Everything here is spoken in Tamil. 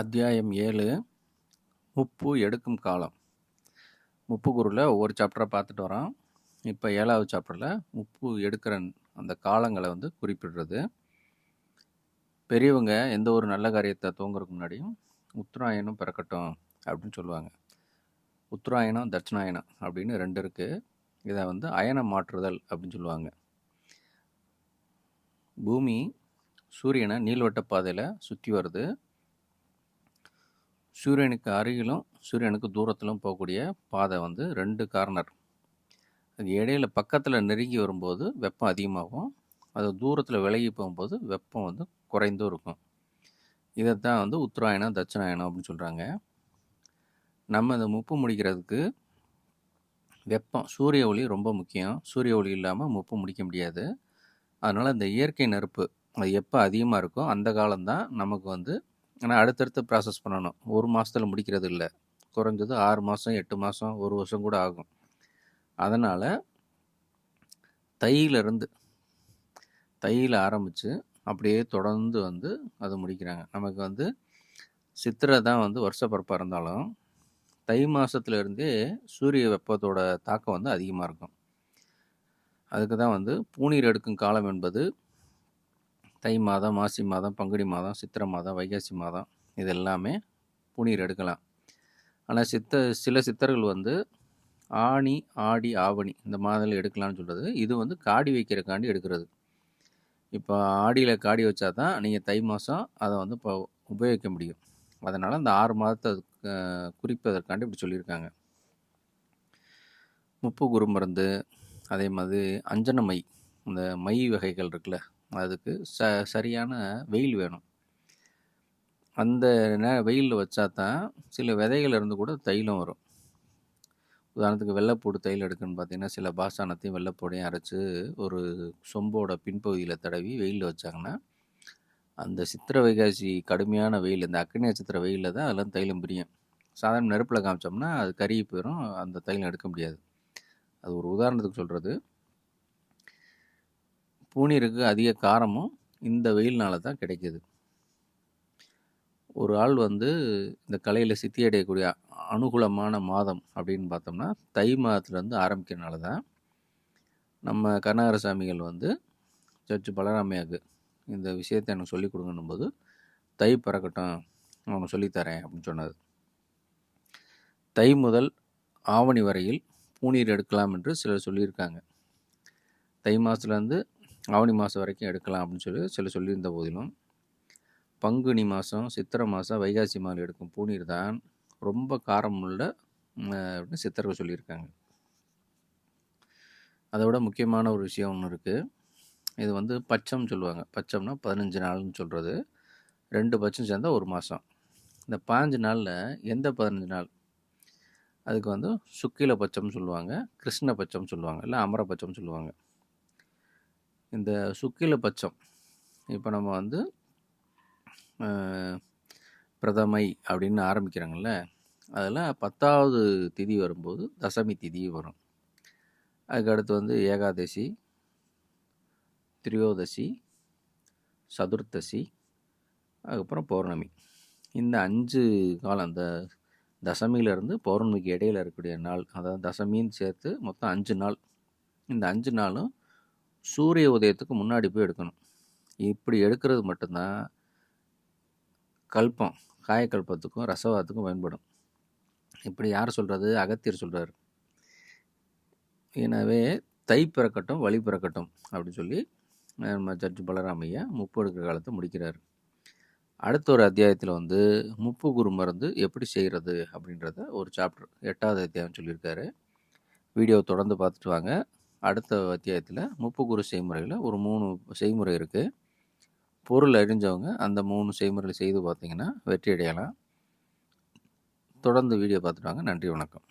அத்தியாயம் ஏழு. முப்பு எடுக்கும் காலம். உப்பு குருவில் ஒவ்வொரு சாப்டராக பார்த்துட்டு வரோம் இப்போ ஏழாவது சாப்டரில் முப்பு எடுக்கிற அந்த காலங்களை வந்து குறிப்பிடுறது. பெரியவங்க எந்த ஒரு நல்ல காரியத்தை தூங்குறதுக்கு முன்னாடியும் உத்தராயணம் பிறக்கட்டும் அப்படின்னு சொல்லுவாங்க. உத்தராயணம் தட்சிணாயணம் அப்படின்னு ரெண்டு இருக்குது இதை வந்து அயனம் மாற்றுதல் அப்படின்னு சொல்லுவாங்க. பூமி சூரியனை நீள்வட்ட பாதையில் சுற்றி வருது. சூரியனுக்கு அருகிலும் சூரியனுக்கு தூரத்திலும் போகக்கூடிய பாதை வந்து ரெண்டு கார்னர். அது இடையில பக்கத்தில் நெருங்கி வரும்போது வெப்பம் அதிகமாகும். அது தூரத்தில் விலகி போகும்போது வெப்பம் வந்து குறைந்தும் இருக்கும். இதை தான் வந்து உத்தராயணம் தட்சிணாயணம் அப்படின்னு சொல்கிறாங்க நம்ம இந்த முப்பு முடிக்கிறதுக்கு வெப்பம் சூரிய ஒளி ரொம்ப முக்கியம். சூரிய ஒளி இல்லாமல் முப்பு முடிக்க முடியாது. அதனால் இந்த இயற்கை நெருப்பு அது எப்போ அதிகமாக இருக்கோ அந்த காலம்தான் நமக்கு வந்து ஆனால் அடுத்தடுத்து ப்ராசஸ் பண்ணணும். ஒரு மாதத்தில் முடிக்கிறது இல்லை. குறைஞ்சது ஆறு மாதம் எட்டு மாதம் ஒரு வருஷம் கூட ஆகும். அதனால் தையிலிருந்து தையில் ஆரம்பித்து அப்படியே தொடர்ந்து வந்து அதை முடிக்கிறாங்க. நமக்கு வந்து சித்திரை தான் வந்து வருஷப்பரப்பாக இருந்தாலும் தை மாதத்துலேருந்தே சூரிய வெப்பத்தோட தாக்கம் வந்து அதிகமாக இருக்கும். அதுக்கு தான் வந்து பூநீர் எடுக்கும் காலம் என்பது தை மாதம் மாசி மாதம் பங்குனி மாதம் சித்திரை மாதம் வைகாசி மாதம் இது எல்லாமே புனீர் எடுக்கலாம். ஆனால் சித்த சில சித்தர்கள் வந்து ஆணி ஆடி ஆவணி இந்த மாதத்தில் எடுக்கலாம்னு சொல்கிறது இது வந்து காடி வைக்கிறக்காண்டி எடுக்கிறது. இப்போ ஆடியில் காடி வச்சா தான் நீங்கள் தை மாதம் அதை வந்து இப்போ உபயோகிக்க முடியும். அதனால் அந்த ஆறு மாதத்தை குறிப்பதற்காண்டி இப்படி சொல்லியிருக்காங்க. முப்பு குரு மருந்து அதே மாதிரி அஞ்சன மை இந்த மை வகைகள் இருக்குல்ல அதுக்கு ச சரியான வெயில் வேணும். அந்த நே வெயிலில் வச்சா தான் சில விதைகள் இருந்து கூட தைலம் வரும். உதாரணத்துக்கு வெள்ளைப்பூடு தைலம் எடுக்குன்னு பார்த்தீங்கன்னா சில பாசானத்தையும் வெள்ளைப்பூடையும் அரைச்சி ஒரு சொம்போட பின்பகுதியில் தடவி வெயிலில் வச்சாங்கன்னா அந்த சித்திர வைகாசி கடுமையான வெயில் இந்த அக்னி நட்சத்திர வெயிலில் தான் அதெல்லாம் தைலம் பிரியும். சாதாரண நெருப்பில் காமிச்சோம்னா அது கருகி போயிடும் அந்த தைலம் எடுக்க முடியாது. அது ஒரு உதாரணத்துக்கு சொல்கிறது பூனீருக்கு அதிக காரமும் இந்த வெயில்னால தான் கிடைக்கிது. ஒரு ஆள் வந்து இந்த கலையில் சித்தி அடையக்கூடிய அனுகூலமான மாதம் அப்படின்னு பார்த்தோம்னா தை மாதத்துலேருந்து ஆரம்பிக்கிறனால தான் நம்ம கருணாகர சாமிகள் வந்து சர்ச்சு பலராமையாக்கு இந்த விஷயத்தை எனக்கு சொல்லிக் கொடுங்கன்னும் போது தை பறக்கட்டும் அவங்க சொல்லித்தரேன் அப்படின்னு சொன்னது தை முதல் ஆவணி வரையில் பூநீர் எடுக்கலாம் என்று சிலர் சொல்லியிருக்காங்க. தை மாதத்துலேருந்து ஆவணி மாதம் வரைக்கும் எடுக்கலாம் அப்படின்னு சொல்லி சில சொல்லியிருந்த போதிலும் பங்குனி மாதம் சித்திரை மாதம் வைகாசி மாதம் எடுக்கும் பூநீர் தான் ரொம்ப காரமுள்ள அப்படின்னு சித்தர்கள் சொல்லியிருக்காங்க. அதை விட முக்கியமான ஒரு விஷயம் ஒன்று இருக்குது இது வந்து பச்சம் சொல்லுவாங்க. பச்சம்னா பதினஞ்சு நாள்னு சொல்கிறது ரெண்டு பச்சம் சேர்ந்தால் ஒரு மாதம் இந்த பாஞ்சு நாளில் எந்த பதினஞ்சு நாள்? அதுக்கு வந்து சுக்கில பச்சம்னு சொல்லுவாங்க கிருஷ்ண பச்சம்னு சொல்லுவாங்க இல்லை அமர பச்சம் சொல்லுவாங்க. இந்த சுக்கில பட்சம். இப்போ நம்ம வந்து பிரதமை அப்படின்னு ஆரம்பிக்கிறாங்கல்ல அதில் பத்தாவது திதி வரும்போது தசமி திதி வரும். அதுக்கடுத்து வந்து ஏகாதசி திரியோதசி சதுர்த்தசி அதுக்கப்புறம் பௌர்ணமி. இந்த அஞ்சு காலம் அந்த தசமியிலேருந்து பௌர்ணமிக்கு இடையில் இருக்கக்கூடிய நாள் அதாவது தசமின்னு சேர்த்து மொத்தம் அஞ்சு நாள். இந்த அஞ்சு நாளும் சூரிய உதயத்துக்கு முன்னாடி போய் எடுக்கணும். இப்படி எடுக்கிறது மட்டும்தான் கல்பம் காயக்கல்பத்துக்கும் ரசவாதத்துக்கும் பயன்படும். இப்படி யார் சொல்கிறது அகத்தியர் சொல்கிறார் எனவே தை பிறக்கட்டும் வழி பிறக்கட்டும் அப்படின்னு சொல்லி நம்ம ஜட்ஜ் பலராமையா முப்பு எடுக்கிற காலத்தை முடிக்கிறார். அடுத்த ஒரு அத்தியாயத்தில் வந்து முப்பு குரு மருந்து எப்படி செய்கிறது அப்படின்றத ஒரு சாப்டர் எட்டாவது அத்தியாயம் சொல்லியிருக்காரு. வீடியோ தொடர்ந்து பார்த்துட்டு வாங்க. அடுத்த அத்தியாயத்தில் முப்புக்குரு செய்முறையில் ஒரு மூணு செய்முறை இருக்குது பொருள் அறிஞ்சவங்க அந்த மூணு செய்முறையில் செய்து பார்த்தீங்கன்னா வெற்றி அடையலாம் தொடர்ந்து வீடியோ பார்த்துட்டு வாங்க. நன்றி வணக்கம்.